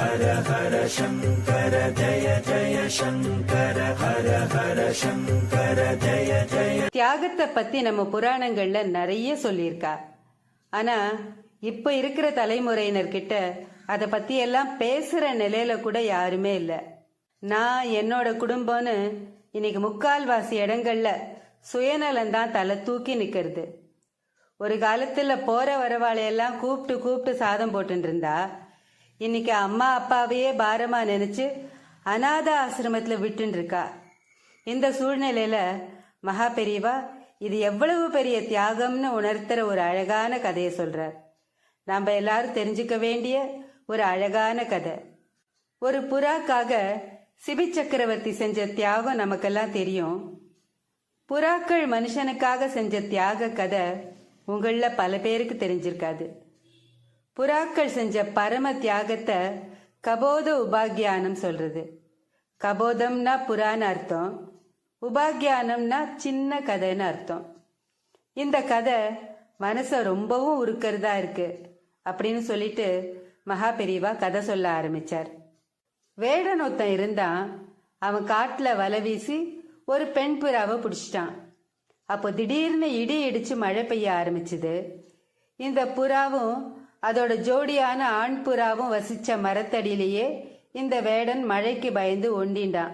ஹர ஹர சங்கர ஜய ஜய சங்கர ஹர ஹர சங்கர ஜய ஜய தியாகத்தை பத்தி நம்ம புராணங்கள்ல நிறைய சொல்லியிருக்கா. ஆனா இப்ப இருக்கிற தலைமுறையினர்கிட்ட அத பத்தி எல்லாம் பேசுற நிலையில கூட யாருமே இல்ல. நான் என்னோட குடும்பம்னு இன்னைக்கு முக்கால்வாசி இடங்கள்ல சுயநலம் தான் தலை தூக்கி நிக்கிறது. ஒரு காலத்துல போற வரவாளையெல்லாம் கூப்பிட்டு கூப்பிட்டு சாதம் போட்டுட்டு இருந்தா இன்னைக்கு அம்மா அப்பாவையே பாரமா நினைச்சு அநாத ஆசிரமத்துல விட்டுன்னு இருக்கா. இந்த சூழ்நிலையில மகா பெரியவா இது எவ்வளவு பெரிய தியாகம்னு உணர்த்துற ஒரு அழகான கதையை சொல்றார் நாம எல்லாரும் தெரிஞ்சுக்க வேண்டிய ஒரு அழகான கதை. ஒரு புறாக்காக சிபி சக்கரவர்த்தி செஞ்ச தியாகம் நமக்கெல்லாம் தெரியும். புறாக்கள் மனுஷனுக்காக செஞ்ச தியாக கதை உங்களில் பல பேருக்கு தெரிஞ்சிருக்காது. புறாக்கள் செஞ்ச பரம தியாகத்தை கபோத உபாகியானம் சொல்றது. கபோதம்னா புறான்னு அர்த்தம் உபாக்கியானம்னா சின்ன கதைன்னு அர்த்தம். இந்த கதை மனசை ரொம்பவும் உருக்கிறதா இருக்கு அப்படின்னு சொல்லிட்டு மகா பெரியவா கதை சொல்ல ஆரம்பிச்சார். வேடன் ஒருத்தன் இருந்தான் அவன் காட்டுல வலை வீசி ஒரு பெண் புறாவை பிடிச்சிட்டான். அப்போ திடீர்னு இடி இடிச்சு மழை பெய்ய ஆரம்பிச்சுது. இந்த புறாவும் அதோட ஜோடியான ஆண் புறாவும் வசிச்ச மரத்தடியிலேயே இந்த வேடன் மழைக்கு பயந்து ஒண்டிண்டான்.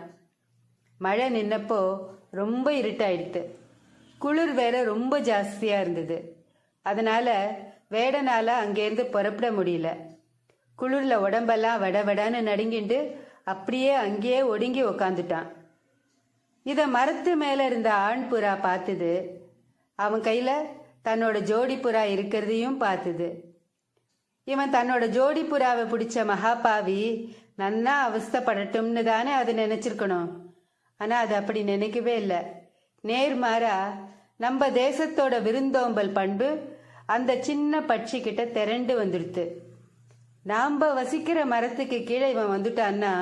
மழை நின்னப்போ ரொம்ப இருட்டாயிடுத்து. குளிர் வேற ரொம்ப ஜாஸ்தியா இருந்தது. அதனால வேடனால அங்கேருந்து புறப்பட முடியல. குளிர்ல உடம்பெல்லாம் வடவடான்னு நடுங்கிண்டு அப்படியே அங்கேயே ஒடுங்கி உக்காந்துட்டான். இத மரத்து மேல இருந்த ஆண் புறா பார்த்தது. அவன் கையில தன்னோட ஜோடி புறா இருக்கிறதையும் பார்த்தது. இவன் தன்னோட ஜோடி புறாவை பிடிச்ச மகாபாவி நன்னா அவஸ்தைப்படட்டும்னு தானே அது நினைச்சிருக்கணும். ஆனா அது அப்படி நினைக்கவே இல்லை. நேர்மாறா நம்ம தேசத்தோட விருந்தோம்பல் பண்பு அந்த சின்ன பட்சி கிட்ட திரண்டு வந்துடுத்து. நாம வசிக்கிற மரத்துக்கு கீழே இவன் வந்துட்டான்னா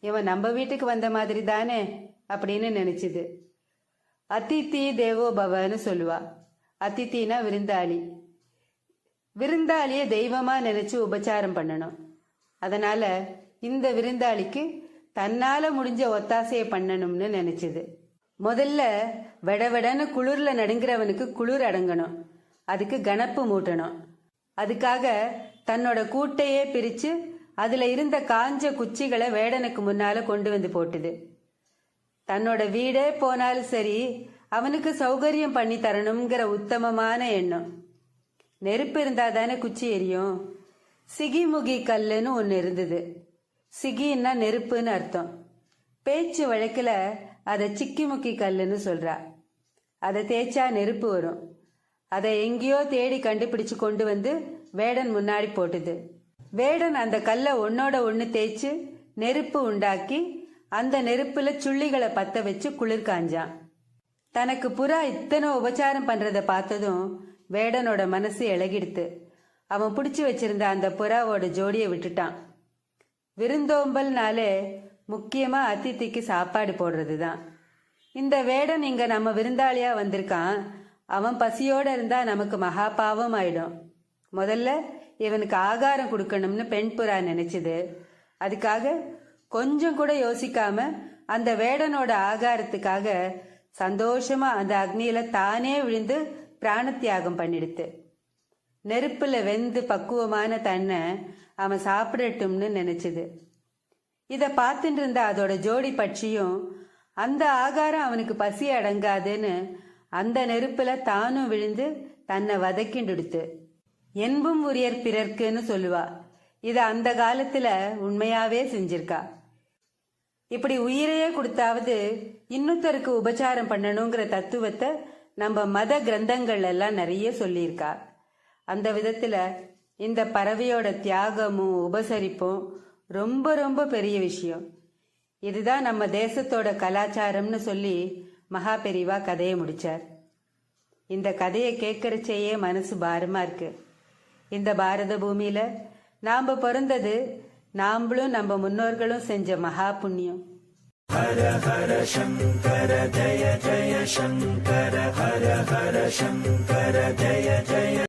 இவன் நம்ம வீட்டுக்கு வந்த மாதிரி தானே அப்படின்னு நினைச்சது. அதித்தி தேவோ பவன்னு சொல்லுவா. அதித்தினா விருந்தாளி. விருந்தாளிய தெய்வமா நினைச்சு உபச்சாரம் பண்ணணும். அதனால இந்த விருந்தாளிக்கு தன்னால முடிஞ்ச ஒத்தாசையை பண்ணணும்னு நினைச்சது. முதல்ல வெடவெடன்னு குளிர்ல நடுங்கிறவனுக்கு குளிர் அடங்கணும். அதுக்கு கணப்பு மூட்டணும். அதுக்காக தன்னோட கூட்டையே பிரிச்சு அதுல இருந்த காஞ்ச குச்சிகளை வேடனுக்கு முன்னால கொண்டு வந்து போட்டுது. தன்னோட வீடே போனாலும் சரி அவனுக்கு சௌகரியம் பண்ணி தரணுங்கிற உத்தமமான எண்ணம். நெருப்பு இருந்தா தானே குச்சி எரியும்? சிகிமுகி கல்லுன்னு ஒன்று இருந்தது. சிகின்னா நெருப்புன்னு அர்த்தம். பேச்சு வழக்கில் அதை சிக்கிமுக்கி கல்லுன்னு சொல்றா. அதை தேய்ச்சா நெருப்பு வரும். அதை எங்கேயோ தேடி கண்டுபிடிச்சு கொண்டு வந்து வேடன் முன்னாடி போட்டுது. வேடன் அந்த கல்லை ஒன்னோட ஒன்று தேய்ச்சு நெருப்பு உண்டாக்கி அந்த நெருப்புல சுள்ளிகளை பத்த வச்சு குளிர் காஞ்சான். தனக்கு புறா இத்தனை உபச்சாரம் பண்றத பார்த்ததும் வேடனோட மனசு இழகிடுத்து அவன் பிடிச்சி வச்சிருந்த அந்த புறாவோட ஜோடியை விட்டுட்டான். விருந்தோம்பல்னாலே முக்கியமா அதித்திக்கு சாப்பாடு போடுறது தான் இந்த வேடன் இங்க நம்ம விருந்தாளியா வந்திருக்கான். அவன் பசியோட இருந்தா நமக்கு மகா பாவம் ஆயிடும். முதல்ல இவனுக்கு ஆகாரம் கொடுக்கணும்னு பெண் புறா நினைச்சது. அதுக்காக கொஞ்சம் கூட யோசிக்காம அந்த வேடனோட ஆகாரத்துக்காக சந்தோஷமா அந்த அக்னியில தானே விழுந்து பிராணத்தியாகம் பண்ணிடுத்து. நெருப்புல வெந்து பக்குவமான தன்னை அவன் சாப்பிடட்டும்னு நினைச்சது. இத பார்த்துட்டு இருந்த அதோட ஜோடி பட்சியும் அந்த ஆகாரம் அவனுக்கு பசி அடங்காதுன்னு அந்த நெருப்புல தானும் விழுந்து தன்னை வதக்கிண்டுடுத்து என்பும் உரியர் பிறர்க்குன்னு சொல்லுவா. இத அந்த காலத்துல உண்மையாவே செஞ்சிருக்கா. இப்படி உயிரையே கொடுத்தாவது இன்னொருத்தருக்கு உபச்சாரம் பண்ணணுங்கிற தத்துவத்தை நம்ம மத கிரந்தங்கள் எல்லாம் நிறைய சொல்லியிருக்கா. அந்த விதத்துல இந்த பறவையோட தியாகமும் உபசரிப்பும் ரொம்ப ரொம்ப பெரிய விஷயம். இதுதான் நம்ம தேசத்தோட கலாச்சாரம்னு சொல்லி மகா பெரிவா கதையை முடிச்சார். இந்த கதையை கேட்கறச்சேயே மனசு பாரமா இருக்கு. இந்த பாரத பூமியில நாம பிறந்தது நாமளும் நம்ம முன்னோர்களும் செஞ்ச மகா புண்ணியம். ஹர ஹர சங்கர ஜய ஜய சங்கர ஹர ஹர சங்கர ஜய ஜய